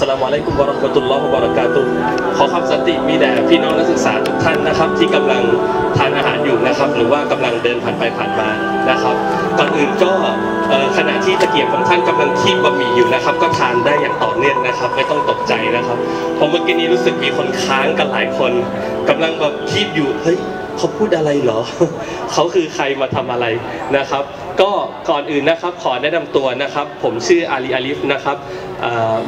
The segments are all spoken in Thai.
สลามอะลัยกุมวะราะห์มะตุลลอฮ์วะบะเรากาตุขอความสันติมีแด่พี่น้องนักศึกษาทุกท่านนะครับ ที่กำลังทานอาหารอยู่นะครับ หรือว่ากำลังเดินผ่านไปผ่านมานะครับก่อนอื่นก็ขณะที่ตะเกียบของท่านกำลังคีบบะหมี่อยู่นะครับ ก็ทานได้อย่างต่อเนื่องนะครับ ไม่ต้องตกใจนะครับเพราะเมื่อกี้นี้รู้สึกมีคนค้างกันหลายคนกำลังแบบคีบอยู่เฮ้ย เขาพูดอะไรเหรอ เขาคือใครมาทำอะไรนะครับ ก็ก่อนอื่นนะครับขอแนะนำตัวนะครับ ผมชื่ออาลีอาลิฟนะครับ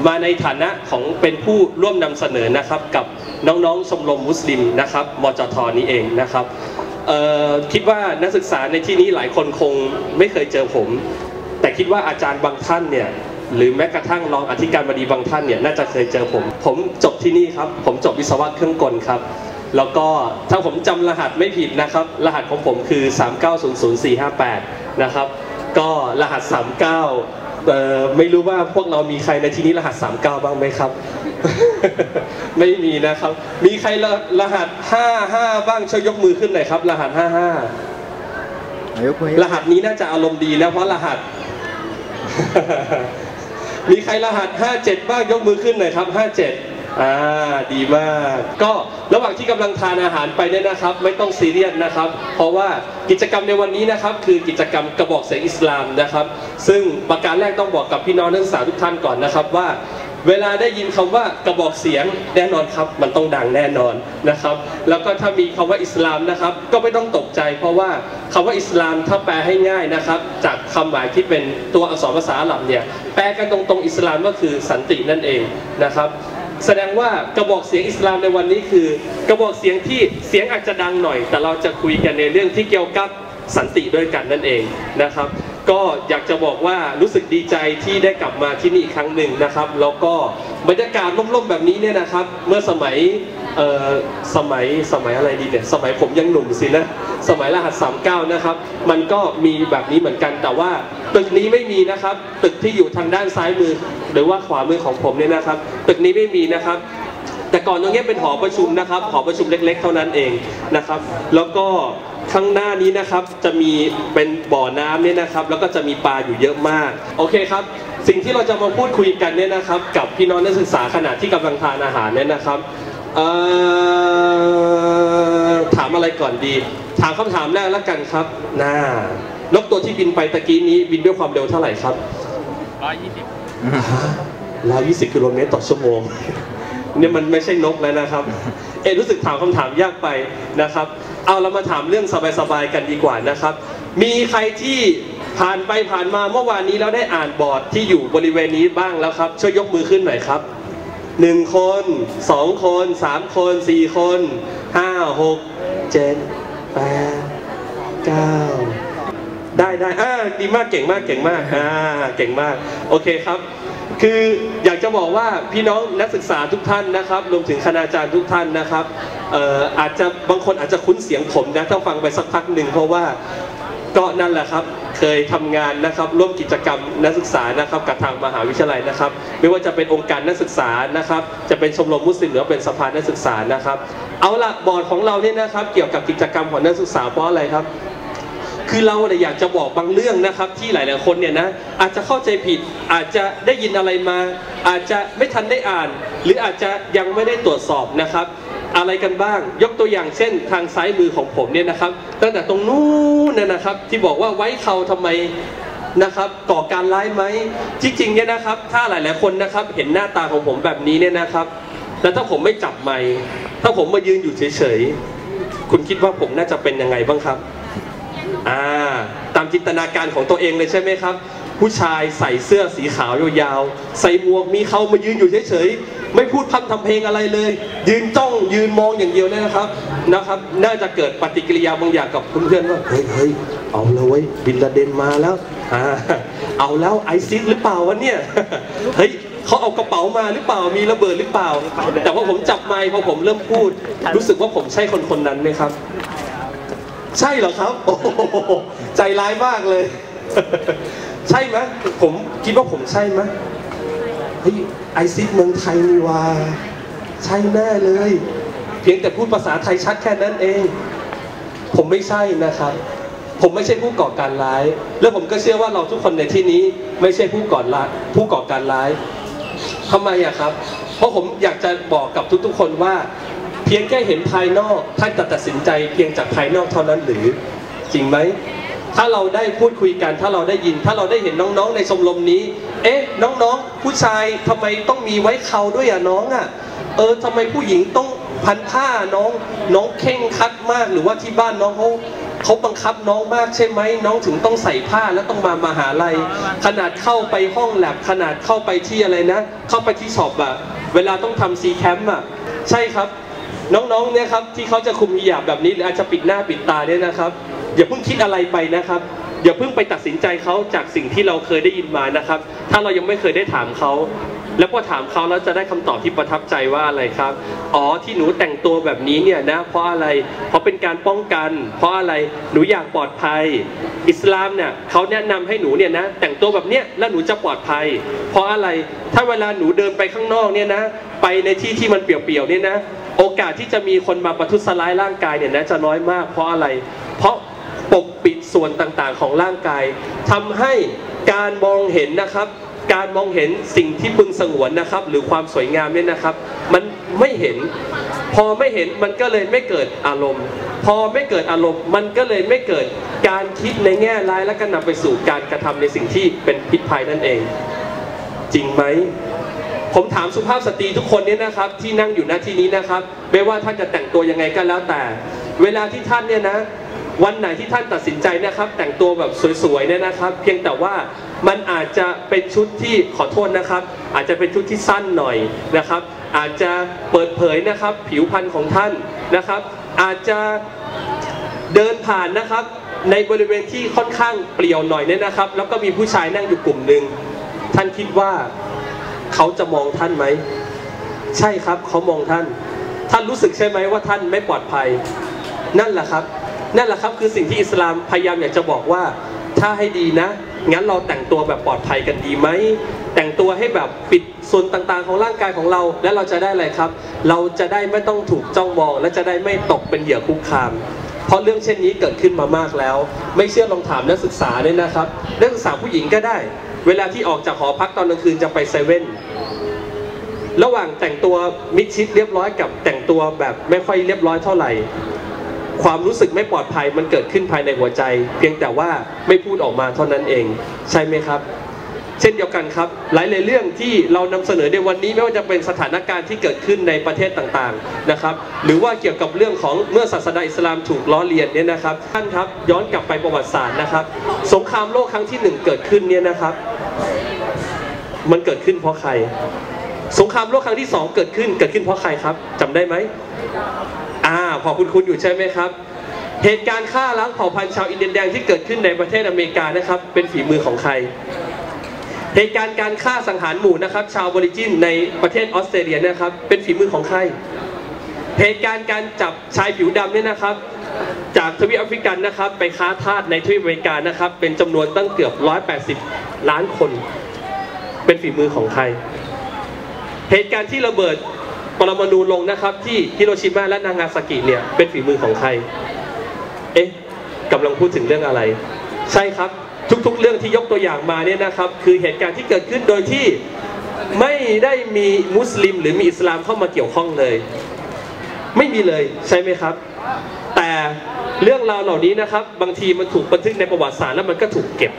มาในฐานะของเป็นผู้ร่วมนำเสนอนะครับกับน้องๆชมรมมุสลิมนะครับมจทนี้เองนะครับคิดว่านักศึกษาในที่นี้หลายคนคงไม่เคยเจอผม แต่คิดว่าอาจารย์บางท่านเนี่ยหรือแม้กระทั่งรองอธิการบดีบางท่านเนี่ยน่าจะเคยเจอผม ผมจบที่นี่ครับ ผมจบวิศวะเครื่องกลครับ แล้วก็ถ้าผมจำรหัสไม่ผิดนะครับ รหัสของผมคือ 3900458 นะครับ ก็รหัส 39เอ่อไม่รู้ว่าพวกเรามีใครในที่นี้รหัส 39 บ้างไหมครับ ไม่มีนะครับ มีใครรรหัส 55 บ้างช่วยยกมือขึ้นหน่อยครับ รหัส 55 รหัสนี้น่าจะอารมณ์ดีนะเพราะรหัส มีใครรหัส 57 บ้างยกมือขึ้นหน่อยครับ 57 อ่าดีมาก ก็ระหว่างที่กำลังทานอาหารไปเนี่ยนะครับ ไม่ต้องซีเรียสนะครับ เพราะว่ากิจกรรมในวันนี้นะครับ คือกิจกรรมกระบอกเสียงอิสลามนะครับ ซึ่งประการแรกต้องบอกกับพี่น้องนักศึกษาทุกท่านก่อนนะครับว่าเวลาได้ยินคำว่ากระบอกเสียงแน่นอนครับ มันต้องดังแน่นอนนะครับ แล้วก็ถ้ามีคำว่าอิสลามนะครับ ก็ไม่ต้องตกใจ เพราะว่าคำว่าอิสลามถ้าแปลให้ง่ายนะครับ จากคำหมายที่เป็นตัวอักษรภาษาอาหรับเนี่ยแปลกันตรงๆอิสลามก็คือสันตินั่นเองนะครับ แสดงว่ากระบอกเสียงอิสลามในวันนี้คือ กระบอกเสียงที่เสียงอาจจะดังหน่อย แต่เราจะคุยกันในเรื่องที่เกี่ยวกับสันติด้วยกันนั่นเองนะครับ ก็อยากจะบอกว่ารู้สึกดีใจที่ได้กลับมาที่นี่อีกครั้งหนึ่งนะครับ แล้วก็บรรยากาศร่มๆแบบนี้เนี่ยนะครับ เมื่อสมัยเอ่อสมัยสมัยอะไรดีเนี่ยสมัยผมยังหนุ่มสินะสมัยรหัส 39 นะครับ มันก็มีแบบนี้เหมือนกันแต่ว่าตึกนี้ไม่มีนะครับ ตึกที่อยู่ทางด้านซ้ายมือ หรือว่าขวามือของผมเนี่ยนะครับ ตึกนี้ไม่มีนะครับแต่ก่อนตรงนี้เป็นหอประชุมนะครับ หอประชุมเล็ก ๆ เท่านั้นเองนะครับ แล้วก็ ข้างหน้านี้นะครับจะมีเป็นบ่อน้ำเนี่ยนะครับ แล้วก็จะมีปลาอยู่เยอะมาก โอเคครับ สิ่งที่เราจะมาพูดคุยกันเนี่ยนะครับ กับพี่น้องนักศึกษาขณะที่กำลังทานอาหารเนี่ยนะครับเอ่อถามอะไรก่อนดี ถามคำถามแรกแล้วกันครับน่านกตัวที่บินไปตะกี้นี้บินด้วยความเร็วเท่าไหร่ครับร้อยยี่สิบกิโลเมตรต่อชั่วโมงเนี่ยมันไม่ใช่นกแล้วนะครับ เอะรู้สึกถามคำถามยากไปนะครับ เอาเรามาถามเรื่องสบายๆกันดีกว่านะครับ มีใครที่ผ่านไปผ่านมาเมื่อวานนี้แล้วได้อ่านบอร์ดที่อยู่บริเวณนี้บ้างแล้วครับ ช่วยยกมือขึ้นหน่อยครับหนึ่งคนสองคนสามคนสี่คนห้าหกเจ็ดแปดเก้าได้ได้อ่าดีมากเก่งมากเก่งมากอ่าเก่งมาก โอเคครับ คืออยากจะบอกว่าพี่น้องนักศึกษาทุกท่านนะครับ รวมถึงคณาจารย์ทุกท่านนะครับ อาจจะบางคนอาจจะคุ้นเสียงผมนะถ้าฟังไปสักพักหนึ่งเพราะว่าก็นั่นแหละครับเคยทำงานนะครับร่วมกิจกรรมนักศึกษานะครับกับทางมหาวิทยาลัยนะครับ ไม่ว่าจะเป็นองค์การนักศึกษานะครับ จะเป็นชมรมมุสลิมหรือว่าเป็นสภานักศึกษานะครับ เอาละบอร์ดของเราเนี่ยนะครับ เกี่ยวกับกิจกรรมของนักศึกษาเพราะอะไรครับ คือเราเนี่ยอยากจะบอกบางเรื่องนะครับ ที่หลาย ๆ คนเนี่ยนะอาจจะเข้าใจผิดอาจจะได้ยินอะไรมา อาจจะไม่ทันได้อ่าน หรืออาจจะยังไม่ได้ตรวจสอบนะครับ อะไรกันบ้าง ยกตัวอย่างเช่นทางซ้ายมือของผมเนี่ยนะครับ ตั้งแต่ตรงนู้นนะนะครับ ที่บอกว่าไว้เขาทำไมนะครับก่อการร้ายไหมจริงๆเนี่ยนะครับ ถ้าหลายๆคนนะครับ เห็นหน้าตาของผมแบบนี้เนี่ยนะครับ แล้วถ้าผมไม่จับไมค์ถ้าผมมายืนอยู่เฉยๆคุณคิดว่าผมน่าจะเป็นยังไงบ้างครับอ่าตามจินตนาการของตัวเองเลยใช่ไหมครับ ผู้ชายใส่เสื้อสีขาวยาวๆใส่หมวกมีเขามายืนอยู่เฉยๆ ไม่พูดพร่ำทำเพลงอะไรเลย ยืนจ้องยืนมองอย่างเดียวเลยนะครับนะครับ น่าจะเกิดปฏิกิริยาบางอย่างกับเพื่อนๆว่าเฮ้ยเฮ้ยเอาแล้วเว้ยบินลาเดนมาแล้วอ่าเอาแล้วไอซิสหรือเปล่าวะเนี่ยเฮ้ยเขาเอากระเป๋ามาหรือเปล่ามีระเบิดหรือเปล่า แต่ว่าผมจับไมค์พอผมเริ่มพูด รู้สึกว่าผมใช่คนคนนั้นไหมครับ ใช่เหรอครับโอ้โหใจร้ายมากเลย ใช่ไหมผมคิดว่าผมใช่ไหม เฮ้ยไอซิสเมืองไทยนี่ว่า ใช่แน่เลย เพียงแต่พูดภาษาไทยชัดแค่นั้นเอง ผมไม่ใช่นะครับ ผมไม่ใช่ผู้ก่อการร้าย และผมก็เชื่อว่าเราทุกคนในที่นี้ ไม่ใช่ผู้ก่อร้ายผู้ก่อการร้ายทำไมอะครับ เพราะผมอยากจะบอกกับทุก ๆ คนว่า เพียงแค่เห็นภายนอกท่านจะตัดสินใจ เพียงจากภายนอกเท่านั้นหรือจริงไหม ถ้าเราได้พูดคุยกัน ถ้าเราได้ยิน ถ้าเราได้เห็นน้องๆ ในชมรมนี้ เอ๊ะ น้องๆ ผู้ชายทำไมต้องมีไว้เขาด้วยอะน้องอะเออทำไมผู้หญิงต้องพันผ้าน้องน้องเข่งคัดมากหรือว่าที่บ้านน้องเขาเขาบังคับน้องมากใช่ไหมน้องถึงต้องใส่ผ้าแล้วต้องมามหาลัย ขนาดเข้าไปห้องแลบขนาดเข้าไปที่อะไรนะ เข้าไปที่ช็อปอะเวลาต้องทำซีแคมป์อะใช่ครับ น้องๆเนี่ยครับที่เขาจะคุมฮิญาบแบบนี้หรืออาจจะปิดหน้าปิดตาเนี่ยนะครับอย่าเพิ่งคิดอะไรไปนะครับอย่าเพิ่งไปตัดสินใจเขาจากสิ่งที่เราเคยได้ยินมานะครับ ถ้าเรายังไม่เคยได้ถามเขา แล้วพอถามเขาแล้วจะได้คำตอบที่ประทับใจว่าอะไรครับ อ๋อที่หนูแต่งตัวแบบนี้เนี่ยนะเพราะอะไร เพราะเป็นการป้องกัน เพราะอะไรหนูอยากปลอดภัย อิสลามเนี่ยเขาแนะนำให้หนูเนี่ยนะแต่งตัวแบบเนี้ยแล้วหนูจะปลอดภัย เพราะอะไรถ้าเวลาหนูเดินไปข้างนอกเนี่ยนะ ไปในที่ที่มันเปียวๆเนี่ยนะ กาสที่จะมีคนมาประทุษร้ายร่างกายเนี่ยนะจะน้อยมาก เพราะอะไร เพราะปกปิดส่วนต่างๆ ของร่างกายทำให้การมองเห็นนะครับ การมองเห็นสิ่งที่พึงสงวนนะครับ หรือความสวยงามเนี่ยนะครับ มันไม่เห็น พอไม่เห็นมันก็เลยไม่เกิดอารมณ์ พอไม่เกิดอารมณ์มันก็เลยไม่เกิดการคิดในแง่ร้ายและก็นำไปสู่การกระทำในสิ่งที่เป็นพิษภัยนั่นเอง จริงไหม ผมถามสุภาพสตรีทุกคนเนี่ยนะครับที่นั่งอยู่หน้าที่นี้นะครับ ไม่ว่าท่านจะแต่งตัวยังไงก็แล้วแต่ เวลาที่ท่านเนี่ยนะ วันไหนที่ท่านตัดสินใจนะครับ แต่งตัวแบบสวยๆเนี่ยนะครับ เพียงแต่ว่ามันอาจจะเป็นชุดที่ขอโทษนะครับ อาจจะเป็นชุดที่สั้นหน่อยนะครับ อาจจะเปิดเผยนะครับ ผิวพรรณของท่านนะครับ อาจจะเดินผ่านนะครับ ในบริเวณที่ค่อนข้างเปลี่ยวหน่อยเนี่ยนะครับ แล้วก็มีผู้ชายนั่งอยู่กลุ่มหนึ่งท่านคิดว่า เขาจะมองท่านไหม ใช่ครับเขามองท่าน ท่านรู้สึกใช่ไหมว่าท่านไม่ปลอดภัย นั่นแหละครับ นั่นแหละครับคือสิ่งที่อิสลามพยายามอยากจะบอกว่า ถ้าให้ดีนะ งั้นเราแต่งตัวแบบปลอดภัยกันดีไหม แต่งตัวให้แบบปิดส่วนต่างๆ ของร่างกายของเรา แล้วเราจะได้อะไรครับ เราจะได้ไม่ต้องถูกจ้องมอง และจะได้ไม่ตกเป็นเหยื่อคุกคามเพราะเรื่องเช่นนี้เกิดขึ้นมามากแล้ว ไม่เชื่อลองถามนักศึกษาเนี่ยนะครับ นักศึกษาผู้หญิงก็ได้ เวลาที่ออกจากหอพักตอนกลางคืนจะไปเซเว่นระหว่างแต่งตัวมิดชิดเรียบร้อยกับแต่งตัวแบบไม่ค่อยเรียบร้อยเท่าไหร่ ความรู้สึกไม่ปลอดภัยมันเกิดขึ้นภายในหัวใจ เพียงแต่ว่าไม่พูดออกมาเท่านั้นเอง ใช่ไหมครับ เช่นเดียวกันครับ หลาย ๆ เรื่องที่เรานำเสนอในวันนี้ไม่ว่าจะเป็นสถานการณ์ที่เกิดขึ้นในประเทศต่างๆนะครับ หรือว่าเกี่ยวกับเรื่องของเมื่อศาสนาอิสลามถูกล้อเลียนเนี่ยนะครับท่านครับย้อนกลับไปประวัติศาสตร์นะครับ สงครามโลกครั้งที่หนึ่งเกิดขึ้นเนี่ยนะครับ มันเกิดขึ้นเพราะใคร สงครามโลกครั้งที่สองเกิดขึ้นเกิดขึ้นเพราะใครครับจำได้ไหมอ่าพอคุณคุณอยู่ใช่ไหมครับเหตุการณ์ฆ่าล้างเผ่าพันธุ์ชาวอินเดียนแดงที่เกิดขึ้นในประเทศอเมริกานะครับ เป็นฝีมือของใคร เหตุการณ์การฆ่าสังหารหมู่นะครับ ชาวบริจินในประเทศออสเตรเลียนะครับ เป็นฝีมือของใครเหตุการณ์การจับชายผิวดำเนี่ยนะครับ จากทวีปแอฟริกันนะครับ ไปค้าทาสในทวีปอเมริกานะครับ เป็นจำนวนตั้งเกือบ 180 ล้านคน เป็นฝีมือของใคร เหตุการณ์ที่ระเบิดปรมาณูลงนะครับ ที่ฮิโรชิมาและนางาซากิเนี่ยเป็นฝีมือของใคร เอ๊ะกำลังพูดถึงเรื่องอะไร ใช่ครับ ทุก ๆ เรื่องที่ยกตัวอย่างมาเนี่ยนะครับ คือเหตุการณ์ที่เกิดขึ้นโดยที่ไม่ได้มีมุสลิม หรือมีอิสลามเข้ามาเกี่ยวข้องเลย ไม่มีเลยใช่ไหมครับ แต่เรื่องราวเหล่านี้นะครับ บางทีมันถูกบันทึกในประวัติศาสตร์แล้วมันก็ถูกเก็บ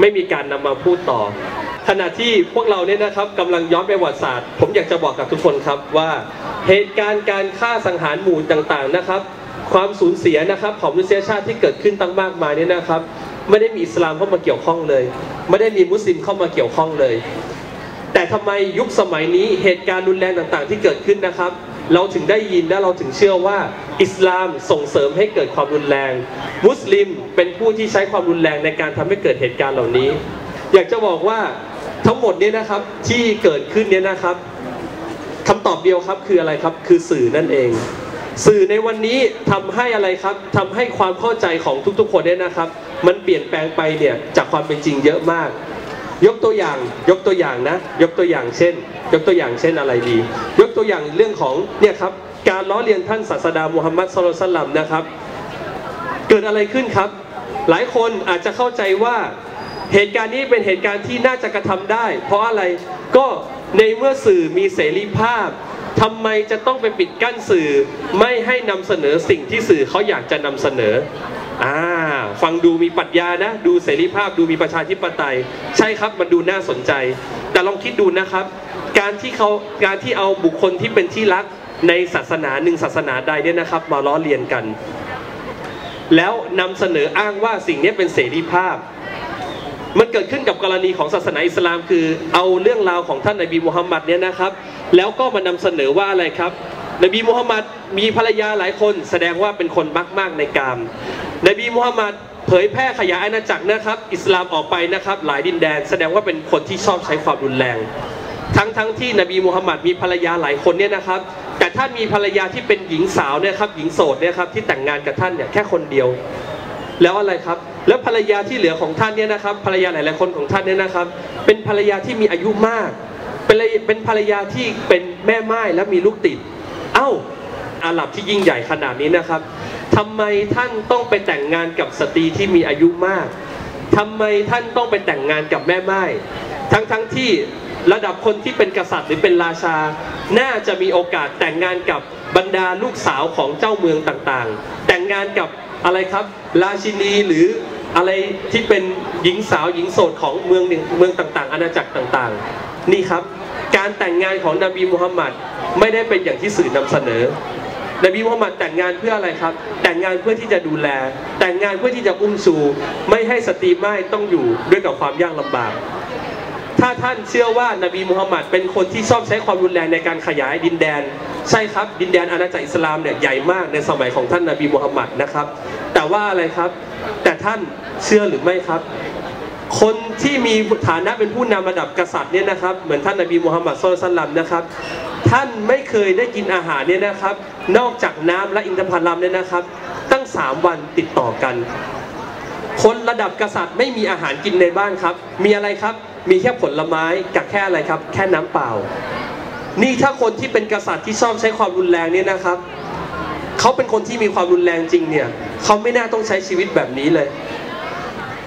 ไม่มีการนำมาพูดต่อ ขณะที่พวกเราเนี่ยนะครับกำลังย้อนปประวัติศาสตร์ ผมอยากจะบอกกับทุกคนครับว่าเหตุการณ์การฆ่าสังหารหมู่ต่างๆนะครับ ความสูญเสียนะครับของมนุษยชาติที่เกิดขึ้นตั้งมากมายเนี่ยนะครับ ไม่ได้มีอิสลามเข้ามาเกี่ยวข้องเลย ไม่ได้มีมุสลิมเข้ามาเกี่ยวข้องเลย แต่ทำไมยุคสมัยนี้เหตุการณ์รุนแรงต่างๆ ที่เกิดขึ้นนะครับ เราถึงได้ยินและเราถึงเชื่อว่าอิสลามส่งเสริมให้เกิดความรุนแรง มุสลิมเป็นผู้ที่ใช้ความรุนแรงในการทำให้เกิดเหตุการณ์เหล่านี้ อยากจะบอกว่าทั้งหมดนี้นะครับที่เกิดขึ้นเนี้นะครับคำตอบเดียวครับคืออะไรครับคือสื่อนั่นเอง สื่อในวันนี้ทำให้อะไรครับทำให้ความเข้าใจของทุกๆ คนเนี่ยนะครับ มันเปลี่ยนแปลงไปเนี่ยจากความเป็นจริงเยอะมาก ยกตัวอย่างยกตัวอย่างนะ ยกตัวอย่างเช่น ยกตัวอย่างเช่นอะไรดี ยกตัวอย่างเรื่องของเนี่ยครับการล้อเลียนท่านศาสดามูฮัมมัดสุลตัลลัมนะครับ เกิดอะไรขึ้นครับ หลายคนอาจจะเข้าใจว่าเหตุการณ์นี้เป็นเหตุการณ์ที่น่าจะกระทำได้ เพราะอะไรก็ในเมื่อสื่อมีเสรีภาพ ทำไมจะต้องไปปิดกั้นสื่อ ไม่ให้นำเสนอสิ่งที่สื่อเขาอยากจะนำเสนออ่าฟังดูมีปรัชญานะ ดูเสรีภาพดูมีประชาธิปไตย ใช่ครับมันดูน่าสนใจ แต่ลองคิดดูนะครับ การที่เขาการที่เอาบุคคลที่เป็นที่รักในศาสนาหนึ่งศาสนาใดเนี่ยนะครับ มาล้อเลียนกัน แล้วนำเสนออ้างว่าสิ่งนี้เป็นเสรีภาพ มันเกิดขึ้นกับกรณีของศาสนาอิสลาม คือเอาเรื่องราวของท่านนบีมุฮัมมัดเนี่ยนะครับ แล้วก็มานำเสนอว่าอะไรครับ นบีมุฮัมมัดมีภรรยาหลายคนแสดงว่าเป็นคนมักมากในกาม นบีมุฮัมมัดเผยแพร่ขยายอาณาจักรนะครับ อิสลามออกไปนะครับ หลายดินแดน แสดงว่าเป็นคนที่ชอบใช้ความรุนแรง ทั้งทั้งที่นบีมูฮัมมัดมีภรรยาหลายคนเนี่ยนะครับ แต่ท่านมีภรรยาที่เป็นหญิงสาวเนี่ยครับหญิงโสดเนี่ยครับที่แต่งงานกับท่านเนี่ยแค่คนเดียว แล้วอะไรครับ แล้วภรรยาที่เหลือของท่านเนี่ยนะครับ ภรรยาหลายๆคนของท่านเนี่ยนะครับ เป็นภรรยาที่มีอายุมาก เป็นเป็นภรรยาที่เป็นแม่ไม้และมีลูกติด เอ้าอาหรับที่ยิ่งใหญ่ขนาดนี้นะครับทำไมท่านต้องไปแต่งงานกับสตรีที่มีอายุมากทำไมท่านต้องไปแต่งงานกับแม่ไม้ทั้งทั้งที่ระดับคนที่เป็นกษัตริย์หรือเป็นราชา น่าจะมีโอกาสแต่งงานกับบรรดาลูกสาวของเจ้าเมืองต่างๆ แต่งงานกับอะไรครับ ราชินีหรืออะไรที่เป็นหญิงสาวหญิงโสดของเมืองหนึ่งเมืองต่างๆ อาณาจักรต่างๆ นี่ครับ การแต่งงานของนบีมุฮัมมัดไม่ได้เป็นอย่างที่สื่อนำเสนอนบีมุฮัมมัดแต่งงานเพื่ออะไรครับ แต่งงานเพื่อที่จะดูแล แต่งงานเพื่อที่จะอุ้มชูไม่ให้สตรีไม่ต้องอยู่ด้วยกับความยากลำบาก ถ้าท่านเชื่อว่านบีมุฮัมมัดเป็นคนที่ชอบใช้ความรุนแรงในการขยายดินแดน ใช่ครับ ดินแดนอาณาจักรอิสลามเนี่ยใหญ่มากในสมัยของท่านนบีมุฮัมมัดนะครับ แต่ว่าอะไรครับ แต่ท่านเชื่อหรือไม่ครับ คนที่มีฐานะเป็นผู้นำระดับกษัตริย์เนี่ยนะครับเหมือนท่านนบีมุฮัมมัดสุลตัลลัมนะครับท่านไม่เคยได้กินอาหารเนี่ยนะครับ นอกจากน้ำและอินทผลัมเนี่ยนะครับ ตั้ง 3 วันติดต่อกัน คนระดับกษัตริย์ไม่มีอาหารกินในบ้านครับ มีอะไรครับมีแค่ผลไม้กับแค่อะไรครับ แค่น้ำเปล่า นี่ถ้าคนที่เป็นกษัตริย์ที่ชอบใช้ความรุนแรงเนี่ยนะครับเขาเป็นคนที่มีความรุนแรงจริงเนี่ยเขาไม่น่าต้องใช้ชีวิตแบบนี้เลย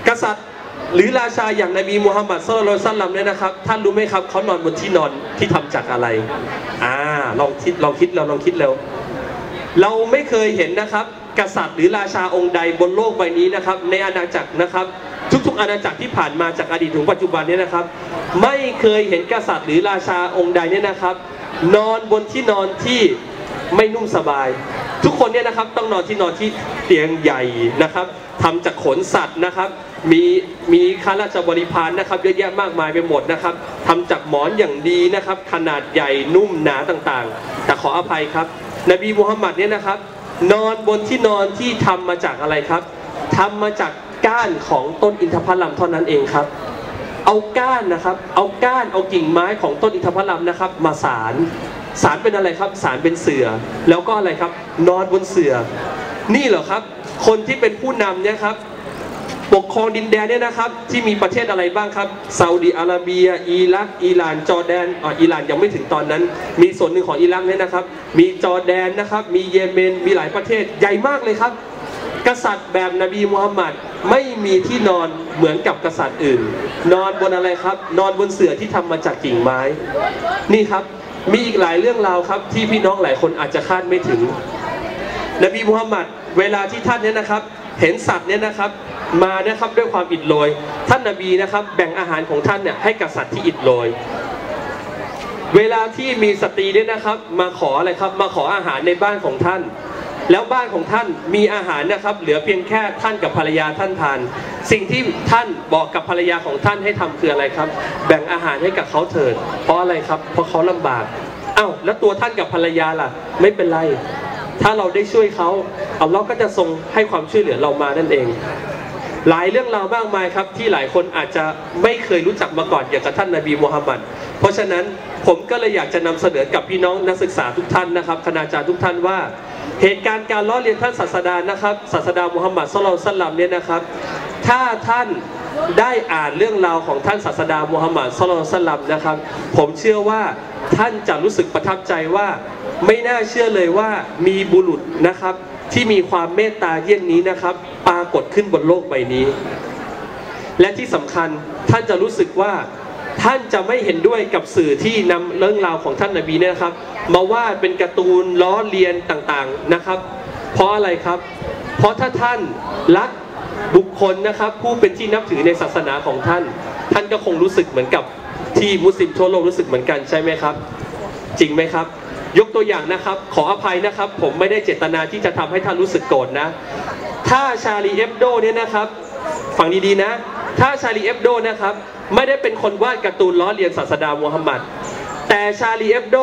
กษัตริย์ หรือราชาอย่างนบีมูฮัมมัดสุลลัลซัลลัมเนี่ยนะครับ ท่านรู้ไหมครับเขานอนบนที่นอนที่ทำจากอะไร อ่าลองคิดลองคิดเราลองคิดเร็วเราไม่เคยเห็นนะครับ กษัตริย์หรือราชาองค์ใดบนโลกใบนี้นะครับ ในอาณาจักรนะครับ ทุกๆอาณาจักรที่ผ่านมาจากอดีตถึงปัจจุบันเนี่ยนะครับ ไม่เคยเห็นกษัตริย์หรือราชาองค์ใดเนี่ยนะครับ นอนบนที่นอนที่ไม่นุ่มสบาย ทุกคนเนี่ยนะครับต้องนอนที่นอนที่เตียงใหญ่นะครับ ทำจากขนสัตว์นะครับ มีมีข้าราชบริพารนะครับเยอะแยะมากมายไปหมดนะครับทำจากหมอนอย่างดีนะครับ ขนาดใหญ่นุ่มหนาต่างๆ แต่ขออภัยครับ นบีมูฮัมมัดเนี่ยนะครับ นอนบนที่นอนที่ทำมาจากอะไรครับทำมาจากก้านของต้นอินทผลัมเท่านั้นเองครับ เอาก้านนะครับ เอาก้านเอากิ่งไม้ของต้นอินทผลัมนะครับ มาสารสารเป็นอะไรครับ สารเป็นเสือ แล้วก็อะไรครับ นอนบนเสือ นี่เหรอครับ คนที่เป็นผู้นำเนี่ยครับปกครองดินแดนเนี่ยนะครับ ที่มีประเทศอะไรบ้างครับซาอุดีอาระเบีย อิรักอิหร่าน จอร์แดนอ่าอิหร่านยังไม่ถึงตอนนั้น มีส่วนหนึ่งของอิรักเนี่ยนะครับ มีจอร์แดนนะครับ มีเยเมน มีหลายประเทศใหญ่มากเลยครับ กษัตริย์แบบนบีมูฮัมมัดไม่มีที่นอนเหมือนกับกษัตริย์อื่น นอนบนอะไรครับ นอนบนเสื่อที่ทำมาจากกิ่งไม้ นี่ครับมีอีกหลายเรื่องราวครับที่พี่น้องหลายคนอาจจะคาดไม่ถึง นบีมูฮัมมัดเวลาที่ท่านเนี่ยนะครับ เห็นสัตว์เนี่ยนะครับ มานะครับด้วยความอิดโรย ท่านนบีนะครับ แบ่งอาหารของท่านเนี่ยให้กับสัตว์ที่อิดโรยเวลาที่มีสตรีเนี่ยนะครับ มาขออะไรครับ มาขออาหารในบ้านของท่าน แล้วบ้านของท่านมีอาหารนะครับ เหลือเพียงแค่ท่านกับภรรยาท่านทาน สิ่งที่ท่านบอกกับภรรยาของท่านให้ทำคืออะไรครับ แบ่งอาหารให้กับเขาเถิด เพราะอะไรครับ เพราะเขาลำบาก เอ้าแล้วตัวท่านกับภรรยาล่ะ ไม่เป็นไร ถ้าเราได้ช่วยเขาอัลลอฮ์ก็จะทรงให้ความช่วยเหลือเรามานั่นเอง หลายเรื่องราวมากมายครับ ที่หลายคนอาจจะไม่เคยรู้จักมาก่อนอย่างกับท่านนบีมูฮัมมัดเพราะฉะนั้นผมก็เลยอยากจะนำเสนอกับพี่น้องนักศึกษาทุกท่านนะครับคณาจารย์ทุกท่านว่า เหตุการณ์การล้อเลียนท่านศาสดานะครับศาสดามุฮัมมัดสุลลัลสัลลัมเนี่ยนะครับ ถ้าท่าน ได้อ่านเรื่องราวของท่านศาสดามุฮัมหมัดสุลลัลสัลลัมนะครับ ผมเชื่อว่าท่านจะรู้สึกประทับใจว่าไม่น่าเชื่อเลยว่ามีบุรุษนะครับ ที่มีความเมตตาเยี่ยงนี้นะครับ ปรากฏขึ้นบนโลกใบนี้ และที่สำคัญท่านจะรู้สึกว่าท่านจะไม่เห็นด้วยกับสื่อที่นำเรื่องราวของท่านนบีเนี่ยครับ มาวาดเป็นการ์ตูนล้อเลียนต่างๆนะครับ เพราะอะไรครับ เพราะถ้าท่านรัก บุคคลนะครับผู้เป็นที่นับถือในศาสนาของท่าน ท่านก็คงรู้สึกเหมือนกับที่มุสลิมทั่วโลกรู้สึกเหมือนกันใช่ไหมครับ จริงไหมครับ ยกตัวอย่างนะครับ ขออภัยนะครับ ผมไม่ได้เจตนาที่จะทำให้ท่านรู้สึกโกรธนะ ถ้าชาลีเอฟโดเนี่ยนะครับฟังดีๆนะ ถ้าชาลีเอฟโดนะครับ ไม่ได้เป็นคนวาดการ์ตูนล้อเลียนศาสดามูฮัมหมัดแต่ชาลีเอฟโด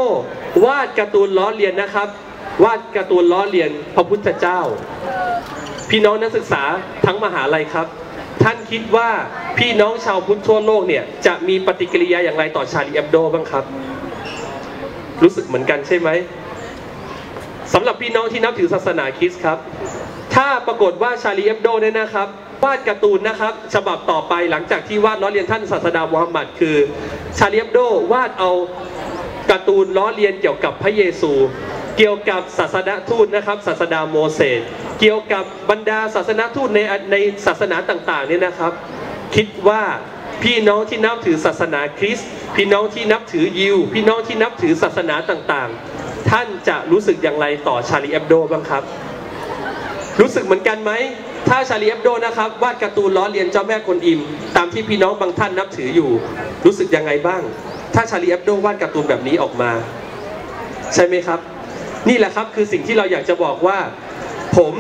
วาดการ์ตูนล้อเลียนนะครับ วาดการ์ตูนล้อเลียนพระพุทธเจ้า พี่น้องนักศึกษาทั้งมหาลัยครับ ท่านคิดว่าพี่น้องชาวพุทธทั่วโลกเนี่ยจะมีปฏิกิริยาอย่างไรต่อชาลีเอฟโดบ้างครับ รู้สึกเหมือนกันใช่ไหมสำหรับพี่น้องที่นับถือศาสนาคริสต์ครับ ถ้าปรากฏว่าชาลีเอฟโดเนี่ยนะครับวาดการ์ตูนนะครับฉบับต่อไปหลังจากที่วาดล้อเลียนท่านศาสดามูฮัมหมัดคือ ชาลีเอฟโดวาดเอาการ์ตูนล้อเลียนเกี่ยวกับพระเยซู เกี่ยวกับศาสนาทูตนะครับ ศาสดาโมเสสเกี่ยวกับบรรดาศาสนทูตในในศาสนาต่างๆเนี่ยนะครับ คิดว่าพี่น้องที่นับถือศาสนาคริสต์พี่น้องที่นับถือยิว พี่น้องที่นับถือศาสนาต่างๆ ท่านจะรู้สึกอย่างไรต่อชาลีเอฟโดบ้างครับ รู้สึกเหมือนกันไหมถ้าชาลีเอฟโดนะครับวาดการ์ตูนล้อเลียนเจ้าแม่กวนอิม ตามที่พี่น้องบางท่านนับถืออยู่ รู้สึกยังไงบ้าง ถ้าชาลีเอฟโดวาดการ์ตูนแบบนี้ออกมา ใช่ไหมครับ นี่แหละครับคือสิ่งที่เราอยากจะบอกว่า ผม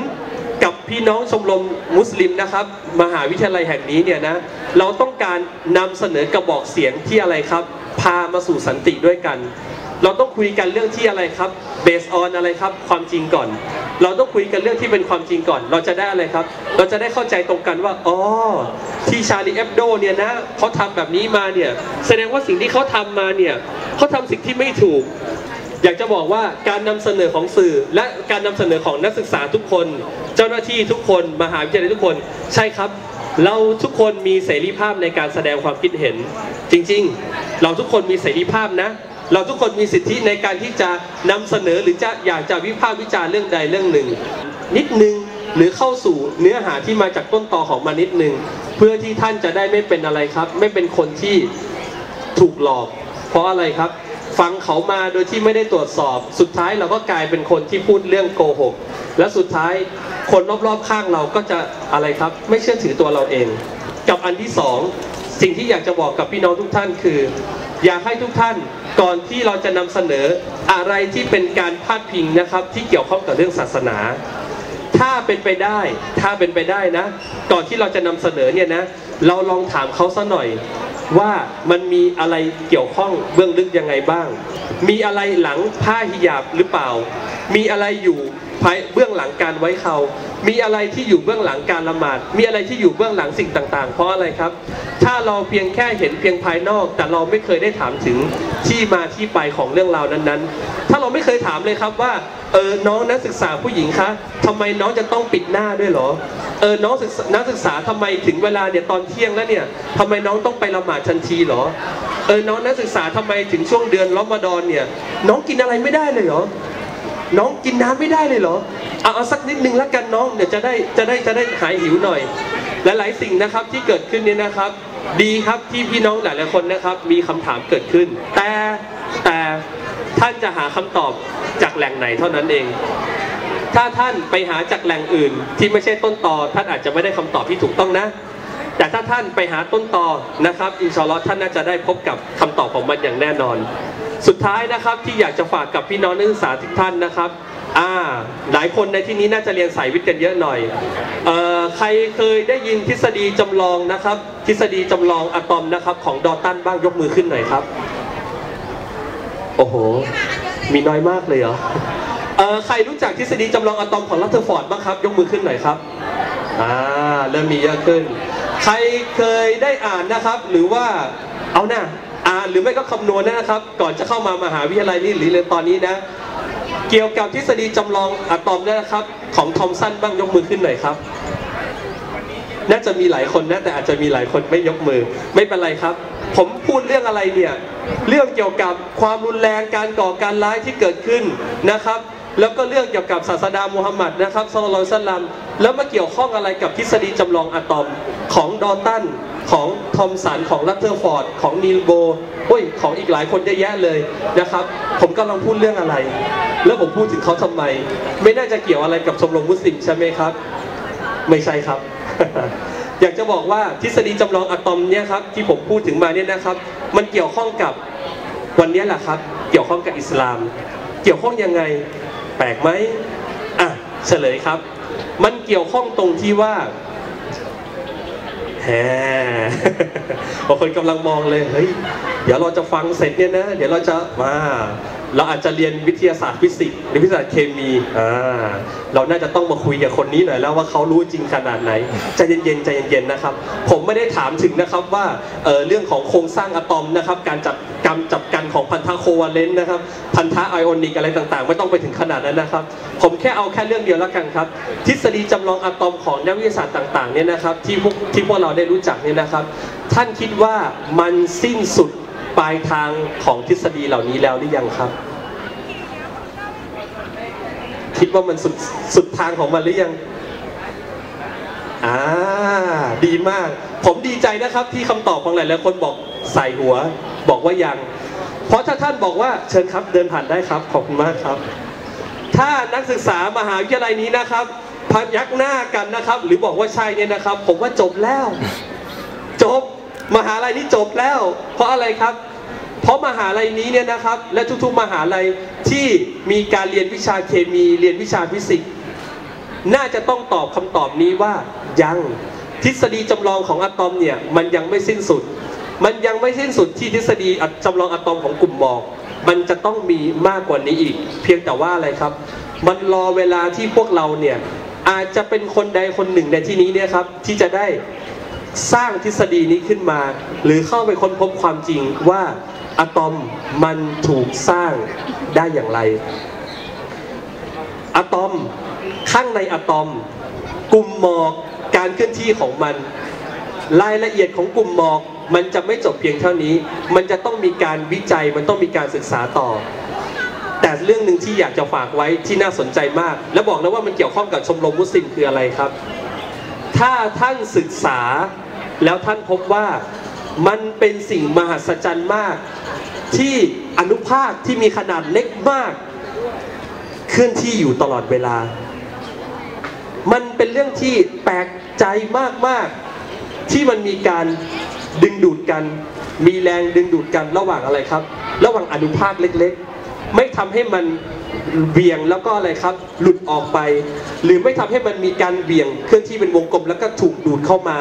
กับพี่น้องชมรมมุสลิมนะครับ มหาวิทยาลัยแห่งนี้เนี่ยนะเราต้องการนำเสนอกระบอกเสียงที่อะไรครับ พามาสู่สันติด้วยกัน เราต้องคุยกันเรื่องที่อะไรครับเบสออนอะไรครับความจริงก่อน เราต้องคุยกันเรื่องที่เป็นความจริงก่อน เราจะได้อะไรครับ เราจะได้เข้าใจตรงกันว่าอ๋อที่ชาลีเอฟโดเนี่ยนะเขาทำแบบนี้มาเนี่ยแสดงว่าสิ่งที่เขาทำมาเนี่ยเขาทำสิ่งที่ไม่ถูก อยากจะบอกว่าการนำเสนอของสื่อ และการนำเสนอของนักศึกษาทุกคน เจ้าหน้าที่ทุกคนมหาวิทยาลัยทุกคน ใช่ครับ เราทุกคนมีเสรีภาพในการแสดงความคิดเห็น จริง ๆ เราทุกคนมีเสรีภาพนะ เราทุกคนมีสิทธิในการที่จะนำเสนอหรือจะอยากจะวิพากษ์วิจารณ์เรื่องใดเรื่องหนึ่ง นิดนึงหรือเข้าสู่เนื้อหาที่มาจากต้นตอของมันนิดนึง เพื่อที่ท่านจะได้ไม่เป็นอะไรครับ ไม่เป็นคนที่ถูกหลอก เพราะอะไรครับ ฟังเขามาโดยที่ไม่ได้ตรวจสอบ สุดท้ายเราก็กลายเป็นคนที่พูดเรื่องโกหก และสุดท้ายคนรอบๆข้างเราก็จะอะไรครับ ไม่เชื่อถือตัวเราเอง กับอันที่สองสิ่งที่อยากจะบอกกับพี่น้องทุกท่านคือ อยากให้ทุกท่านก่อนที่เราจะนำเสนออะไรที่เป็นการพาดพิงนะครับ ที่เกี่ยวข้องกับเรื่องศาสนา ถ้าเป็นไปได้ ถ้าเป็นไปได้นะ ก่อนที่เราจะนำเสนอเนี่ยนะ เราลองถามเขาซะหน่อย ว่ามันมีอะไรเกี่ยวข้องเบื้องลึกยังไงบ้าง มีอะไรหลังผ้าหิญาบหรือเปล่า มีอะไรอยู่ภายเบื้องหลังการไว้เขา มีอะไรที่อยู่เบื้องหลังการละหมาด มีอะไรที่อยู่เบื้องหลังสิ่งต่าง ๆ เพราะอะไรครับ ถ้าเราเพียงแค่เห็นเพียงภายนอก แต่เราไม่เคยได้ถามถึง ที่มาที่ไปของเรื่องราวนั้นๆ ถ้าเราไม่เคยถามเลยครับว่าเออน้องนักศึกษาผู้หญิงคะทำไมน้องจะต้องปิดหน้าด้วยเหรอเออน้องนักศึกษาทำไมถึงเวลาเนี่ยตอนเที่ยงแล้วเนี่ยทำไมน้องต้องไปละหมาดทันทีเหรอเออน้องนักศึกษาทำไมถึงช่วงเดือนรอมฎอนเนี่ยน้องกินอะไรไม่ได้เลยเหรอน้องกินน้ำไม่ได้เลยเหรอเอาเอาสักนิดนึงแล้วกันน้องเดี๋ยวจะได้จะได้จะได้หายหิวหน่อย หลายๆสิ่งนะครับที่เกิดขึ้นเนี่ยนะครับ ดีครับที่พี่น้องหลายๆคนนะครับ มีคำถามเกิดขึ้น แต่แต่ท่านจะหาคำตอบจากแหล่งไหนเท่านั้นเอง ถ้าท่านไปหาจากแหล่งอื่น ที่ไม่ใช่ต้นตอท่านอาจจะไม่ได้คำตอบที่ถูกต้องนะ แต่ถ้าท่านไปหาต้นตอนะครับ อินชอลลอฮ์ท่านน่าจะได้พบกับคำตอบของมันอย่างแน่นอน สุดท้ายนะครับที่อยากจะฝากกับพี่น้องนักศึกษาทุกท่านนะครับอ่าหลายคนในที่นี้น่าจะเรียนสายวิทย์กันเยอะหน่อยเอ่อ ใครเคยได้ยินทฤษฎีจำลองนะครับ ทฤษฎีจำลองอะตอมนะครับ ของดอตันบ้างยกมือขึ้นหน่อยครับ โอ้โห มีน้อยมากเลยเหรอเอ่อใครรู้จักทฤษฎีจำลองอะตอมของลัตเทอร์ฟอร์ดบ้างครับ ยกมือขึ้นหน่อยครับอ่าเริ่มมีเยอะขึ้น ใครเคยได้อ่านนะครับ หรือว่าเอาหน้าอ่านหรือไม่ก็คำนวณนะครับ ก่อนจะเข้ามามหาวิทยาลัยนี้หรือเรียนตอนนี้นะ เกี่ยวกับทฤษฎีจำลองอะตอมเนี่ยนะครับ ของทอมสันบ้างยกมือขึ้นหน่อยครับ น่าจะมีหลายคนนะแต่อาจจะมีหลายคนไม่ยกมือ ไม่เป็นไรครับ ผมพูดเรื่องอะไรเนี่ยเรื่องเกี่ยวกับความรุนแรงการก่อการร้ายที่เกิดขึ้นนะครับ แล้วก็เรื่องเกี่ยวกับศาสดามูฮัมหมัดนะครับสุลลัลลอฮุซัลลัมแล้วมาเกี่ยวข้องอะไรกับทฤษฎีจำลองอะตอมของดอตันของทอมสันของลัตเทอร์ฟอร์ดของนีลโบโอ้ยของอีกหลายคนเยอะแยะเลยนะครับ ผมกำลังพูดเรื่องอะไร แล้วผมพูดถึงเขาทำไม ไม่น่าจะเกี่ยวอะไรกับชมรมมุสลิมใช่ไหมครับ ไม่ใช่ครับ อยากจะบอกว่าทฤษฎีจำลองอะตอมเนี่ยครับที่ผมพูดถึงมาเนี่ยนะครับ มันเกี่ยวข้องกับวันนี้แหละครับ เกี่ยวข้องกับอิสลาม เกี่ยวข้องยังไงแปลกไหมอะเฉลยครับ มันเกี่ยวข้องตรงที่ว่าแฮบางคนกำลังมองเลยเฮ้ยเดี๋ยวเราจะฟังเสร็จเนี่ยนะ เดี๋ยวเราจะมา เราอาจจะเรียนวิทยาศาสตร์ฟิสิกส์หรือวิทยาศาสตร์เคมีอ่าเราน่าจะต้องมาคุยกับคนนี้หน่อยแล้วว่าเขารู้จริงขนาดไหนใจเย็นๆใจเย็นๆนะครับ ผมไม่ได้ถามถึงนะครับว่าเออเรื่องของโครงสร้างอะตอมนะครับ การจับกรรมจับกันของพันธะโควาเลนต์นะครับ พันธะไอออนิกอะไรต่างๆ ไม่ต้องไปถึงขนาดนั้นนะครับ ผมแค่เอาแค่เรื่องเดียวแล้วกันครับ ทฤษฎีจำลองอะตอมของนักวิทยาศาสตร์ต่างๆเนี่ยนะครับที่พวกที่พวกเราได้รู้จักเนี่ยนะครับ ท่านคิดว่ามันสิ้นสุด ปลายทางของทฤษฎีเหล่านี้แล้วหรือยังครับ คิดว่ามันสุดสุดทางของมันหรือยังอ่าดีมาก ผมดีใจนะครับที่คำตอบของหลายๆคนบอกใส่หัว บอกว่ายัง เพราะถ้าท่านบอกว่าเชิญครับเดินผ่านได้ครับขอบคุณมากครับ ถ้านักศึกษามหาวิทยาลัยนี้นะครับพยักหน้ากันนะครับ หรือบอกว่าใช่เนี่ยนะครับ ผมว่าจบแล้ว จบ มหาลัยนี้จบแล้ว เพราะอะไรครับ เพราะมหาลัยนี้เนี่ยนะครับ และทุกๆมหาลัยที่มีการเรียนวิชาเคมีเรียนวิชาฟิสิกส์น่าจะต้องตอบคำตอบนี้ว่ายังทฤษฎีจำลองของอะตอมเนี่ยมันยังไม่สิ้นสุด มันยังไม่สิ้นสุดที่ทฤษฎีจำลองอะตอมของกลุ่มหมอก มันจะต้องมีมากกว่านี้อีก เพียงแต่ว่าอะไรครับ มันรอเวลาที่พวกเราเนี่ยอาจจะเป็นคนใดคนหนึ่งในที่นี้เนี่ยครับที่จะได้ สร้างทฤษฎีนี้ขึ้นมา หรือเข้าไปค้นพบความจริงว่าอะตอมมันถูกสร้างได้อย่างไรอะตอมข้างในอะตอม กลุ่มหมอกการเคลื่อนที่ของมัน รายละเอียดของกลุ่มหมอกมันจะไม่จบเพียงเท่านี้ มันจะต้องมีการวิจัยมันต้องมีการศึกษาต่อ แต่เรื่องหนึ่งที่อยากจะฝากไว้ที่น่าสนใจมาก และบอกนะว่ามันเกี่ยวข้องกับชมรมมุสลิมคืออะไรครับ ถ้าท่านศึกษา แล้วท่านพบว่ามันเป็นสิ่งมหัศจรรย์มาก ที่อนุภาคที่มีขนาดเล็กมาก เคลื่อนที่อยู่ตลอดเวลา มันเป็นเรื่องที่แปลกใจมาก ๆ ที่มันมีการดึงดูดกัน มีแรงดึงดูดกันระหว่างอะไรครับ ระหว่างอนุภาคเล็ก ๆ ไม่ทำให้มันเบี่ยงแล้วก็อะไรครับ หลุดออกไป หรือไม่ทำให้มันมีการเบี่ยงเคลื่อนที่เป็นวงกลมแล้วก็ถูกดูดเข้ามา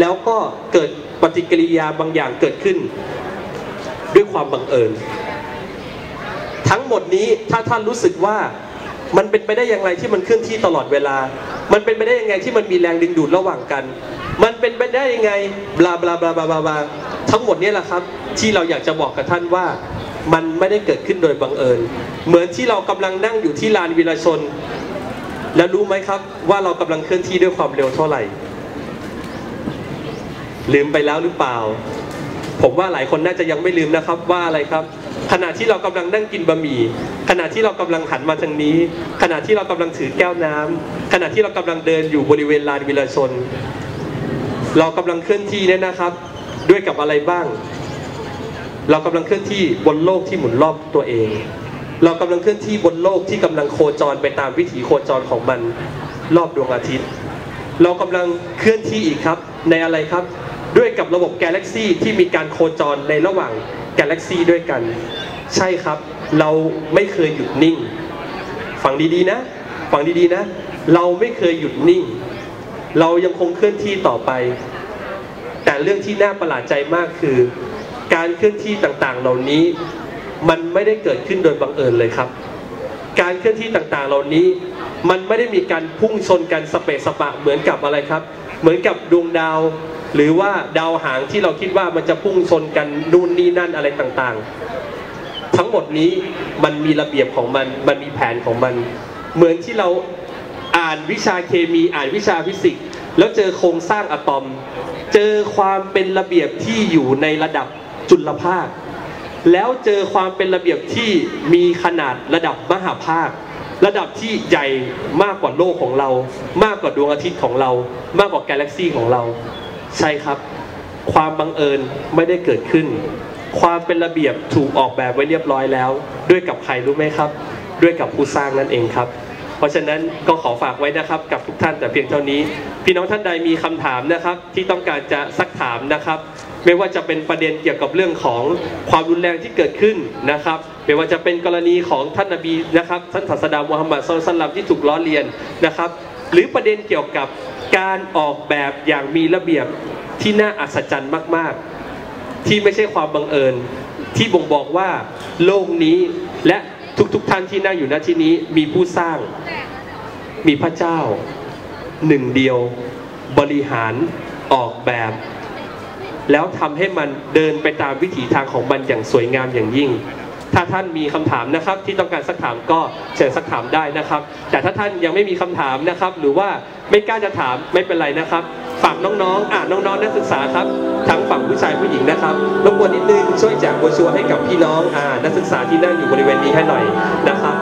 แล้วก็เกิดปฏิกิริยาบางอย่างเกิดขึ้น ด้วยความบังเอิญ ทั้งหมดนี้ถ้าท่านรู้สึกว่ามันเป็นไปได้อย่างไรที่มันเคลื่อนที่ตลอดเวลา มันเป็นไปได้ยังไงที่มันมีแรงดึงดูดระหว่างกัน มันเป็นไปได้ยังไงบลาบลาบลาบลาบลาทั้งหมดนี้แหละครับ ที่เราอยากจะบอกกับท่านว่า มันไม่ได้เกิดขึ้นโดยบังเอิญ เหมือนที่เรากำลังนั่งอยู่ที่ลานวีรชน แล้วรู้ไหมครับว่าเรากำลังเคลื่อนที่ด้วยความเร็วเท่าไหร่ ลืมไปแล้วหรือเปล่า ผมว่าหลายคนน่าจะยังไม่ลืมนะครับว่าอะไรครับขณะที่เรากำลังนั่งกินบะหมี่ขณะที่เรากำลังหันมาทางนี้ ขณะที่เรากำลังถือแก้วน้ำขณะที่เรากำลังเดินอยู่บริเวณลานวิลชน เรากำลังเคลื่อนที่เนี่ยนะครับ ด้วยกับอะไรบ้าง เรากำลังเคลื่อนที่บนโลกที่หมุนรอบตัวเอง เรากำลังเคลื่อนที่บนโลกที่กำลังโคจรไปตามวิถีโคจรของมันรอบดวงอาทิตย์ เรากำลังเคลื่อนที่อีกครับในอะไรครับ ด้วยกับระบบกาแล็กซี่ที่มีการโคจรในระหว่างกาแล็กซี่ด้วยกัน ใช่ครับ เราไม่เคยหยุดนิ่ง ฟังดีๆนะฟังดีๆนะ เราไม่เคยหยุดนิ่ง เรายังคงเคลื่อนที่ต่อไป แต่เรื่องที่น่าประหลาดใจมากคือ การเคลื่อนที่ต่างๆ เหล่านี้ มันไม่ได้เกิดขึ้นโดยบังเอิญเลยครับ การเคลื่อนที่ต่างๆ เหล่านี้ มันไม่ได้มีการพุ่งชนกันสเปะสปะเหมือนกับอะไรครับ เหมือนกับดวงดาว หรือว่าดาวหางที่เราคิดว่ามันจะพุ่งชนกันนู่นนี่นั่นอะไรต่างๆ ทั้งหมดนี้มันมีระเบียบของมัน มันมีแผนของมัน เหมือนที่เราอ่านวิชาเคมีอ่านวิชาฟิสิกส์แล้วเจอโครงสร้างอะตอม เจอความเป็นระเบียบที่อยู่ในระดับ จุลภาค แล้วเจอความเป็นระเบียบที่มีขนาดระดับมหาภาค ระดับที่ใหญ่มากกว่าโลกของเรา มากกว่าดวงอาทิตย์ของเรา มากกว่ากาแล็กซี่ของเรา ใช่ครับ ความบังเอิญไม่ได้เกิดขึ้น ความเป็นระเบียบถูกออกแบบไว้เรียบร้อยแล้ว ด้วยกับใครรู้ไหมครับ ด้วยกับผู้สร้างนั่นเองครับเพราะฉะนั้นก็ขอฝากไว้นะครับกับทุกท่านแต่เพียงเท่านี้ พี่น้องท่านใดมีคำถามนะครับ ที่ต้องการจะซักถามนะครับ ไม่ว่าจะเป็นประเด็นเกี่ยวกับเรื่องของความรุนแรงที่เกิดขึ้นนะครับ ไม่ว่าจะเป็นกรณีของท่านนบีนะครับท่านศาสดามูฮัมมัดสุลตัลลัมที่ถูกล้อเลียนนะครับ หรือประเด็นเกี่ยวกับการออกแบบอย่างมีระเบียบที่น่าอัศจรรย์มาก ๆ ที่ไม่ใช่ความบังเอิญ ที่บ่งบอกว่าโลกนี้และทุกๆทท่านที่นั่งอยู่ณที่นี้มีผู้สร้าง มีพระเจ้าหนึ่งเดียวบริหารออกแบบ แล้วทำให้มันเดินไปตามวิถีทางของมันอย่างสวยงามอย่างยิ่ง ถ้าท่านมีคำถามนะครับ ที่ต้องการสักถามก็เชิญสักถามได้นะครับ แต่ถ้าท่านยังไม่มีคำถามนะครับ หรือว่าไม่กล้าจะถามไม่เป็นไรนะครับฝากน้องๆอ่าน้องๆนักศึกษาครับทั้งฝั่งผู้ชายผู้หญิงนะครับรบกวนนิดนึงช่วยแจกโบรชัวให้กับพี่น้องอ่านักศึกษาที่นั่งอยู่บริเวณนี้ให้หน่อยนะครับ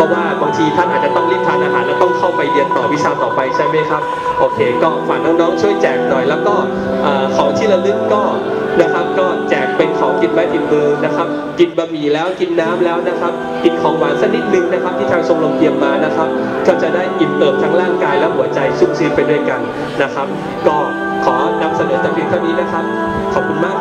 ราะว่าบางทีท่านอาจจะต้องรีบทานอาหาร แล้วต้องเข้าไปเรียนต่อวิชาต่อไปใช่ไหมครับ โอเค ก็ฝากน้องๆช่วยแจกหน่อย แล้วก็ของที่ระลึกก็นะครับ ก็แจกเป็นของกินไม้ติดมือนะครับ กินบะหมี่แล้วกินน้ำแล้วนะครับ กินของหวานสักนิดนึงนะครับ ที่ทางชมรมเตรียมมานะครับ ก็จะได้อิ่มเอิบทั้งร่างกายและหัวใจชุ่มชื้นไปด้วยกันนะครับ ก็ขอนำเสนอแต่เพียงเท่านี้นะครับ ขอบคุณมาก